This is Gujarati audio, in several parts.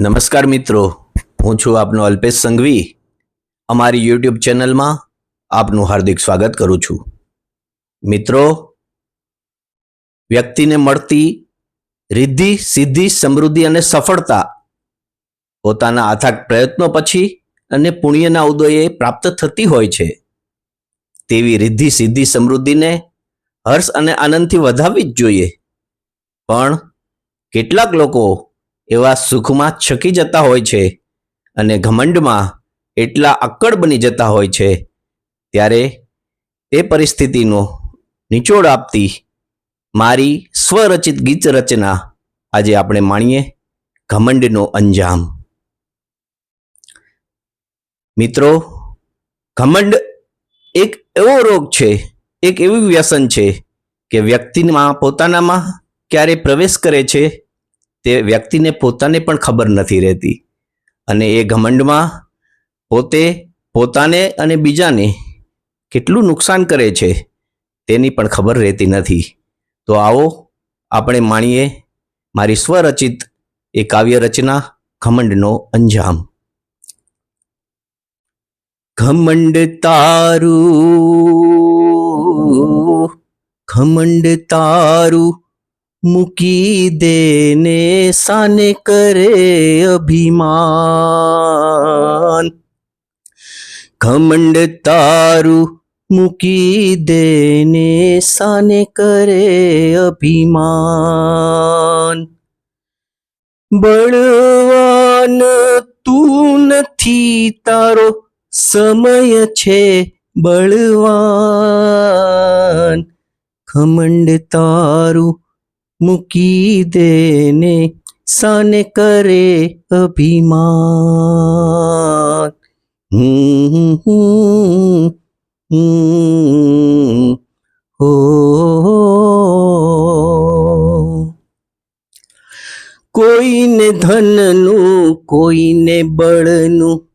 નમસ્કાર મિત્રો, હું છું આપનો અલ્પેશ સંઘવી. અમારી યુટ્યુબ ચેનલમાં આપનું હાર્દિક સ્વાગત કરું છું. મિત્રો, વ્યક્તિને મળતી રિદ્ધિ, સિદ્ધિ, સમૃદ્ધિ અને સફળતા પોતાના અથાગ પ્રયત્નો પછી અને પુણ્યના ઉદયે પ્રાપ્ત થતી હોય છે. તેવી રિદ્ધિ, સિદ્ધિ, સમૃદ્ધિને હર્ષ અને આનંદથી વધાવવી જ જોઈએ. પણ કેટલાક લોકો એવા સુખમાં છકી જતા હોય છે અને ઘમંડમાં એટલા અક્કડ બની જતા હોય છે, ત્યારે તે પરિસ્થિતિનો નિચોડ આપતી મારી સ્વરચિત ગીત રચના આજે આપણે માણીએ ઘમંડનો અંજામ. મિત્રો, ઘમંડ એક એવો રોગ છે, એક એવું વ્યસન છે કે વ્યક્તિમાં પોતાનામાં ક્યારે પ્રવેશ કરે છે તે વ્યક્તિને પોતાને પણ ખબર નથી રહેતી. અને એ ઘમંડમાં પોતે પોતાને અને બીજાને કેટલું નુકસાન કરે છે તેની પણ ખબર રહેતી નથી. તો આવો આપણે માણીએ મારી સ્વરચિત એ કાવ્ય રચના ઘમંડનો અંજામ. ઘમંડ તારું ઘમંડ તારું મૂકી દેને સાને કરે અભિમાન. ઘમંડ તારું મૂકી દેને સાને કરે અભિમાન. બળવાન તું નથી તારો સમય છે બળવાન. ખમંડ તારું મૂકી દેને સાને કરે અભિમાન. હો. કોઈને ધનનું કોઈને બળનું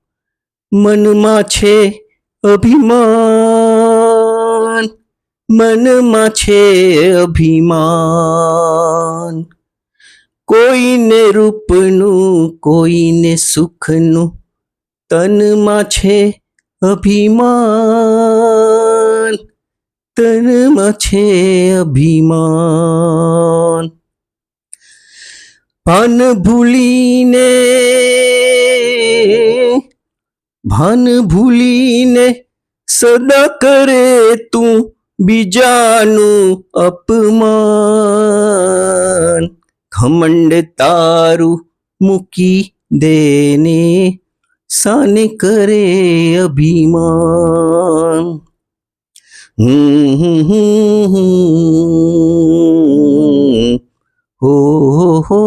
મનમાં છે અભિમાન. મનમાં છે અભિમાન. કોઈને રૂપનું, કોઈને સુખનું તનમાં છે અભિમાન. તનમાં છે અભિમાન. ભાન ભૂલીને ભાન ભૂલીને સદા કરે તું બીજાનું અપમાન ખમંડ તારું મૂકી દેને સાને કરે અભિમાન. હો હો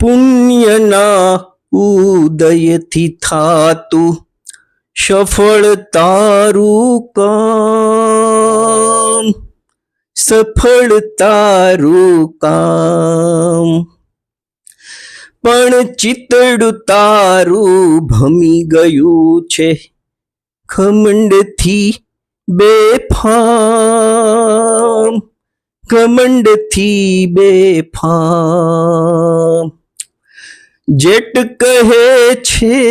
પુણ્યના ઉદયથી થાતું સફળ તારું કામ. સફળ તારું કામ. પણ ચિતડું તારું ભમી ગયું છે. ખમંડથી બેફામ. ઘમંડથી બેફામ. જેટ કહે છે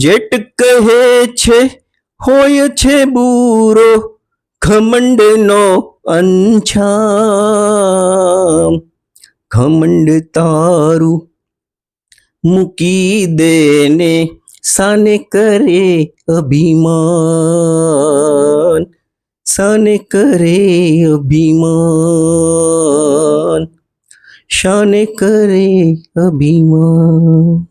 જેટ કહે છે, હોય છે બુરો, ઘમંડનો અંછામ ખમંડ તારું મૂકી દેને, સાને કરે અભિમાન. સાને કરે અભિમાન. શાને કરે અભિમાન.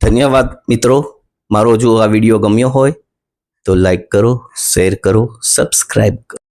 ધન્યવાદ મિત્રો. મારો જો આ વીડિયો ગમ્યો હોય તો લાઈક કરો શેર કરો સબસ્ક્રાઈબ કરો.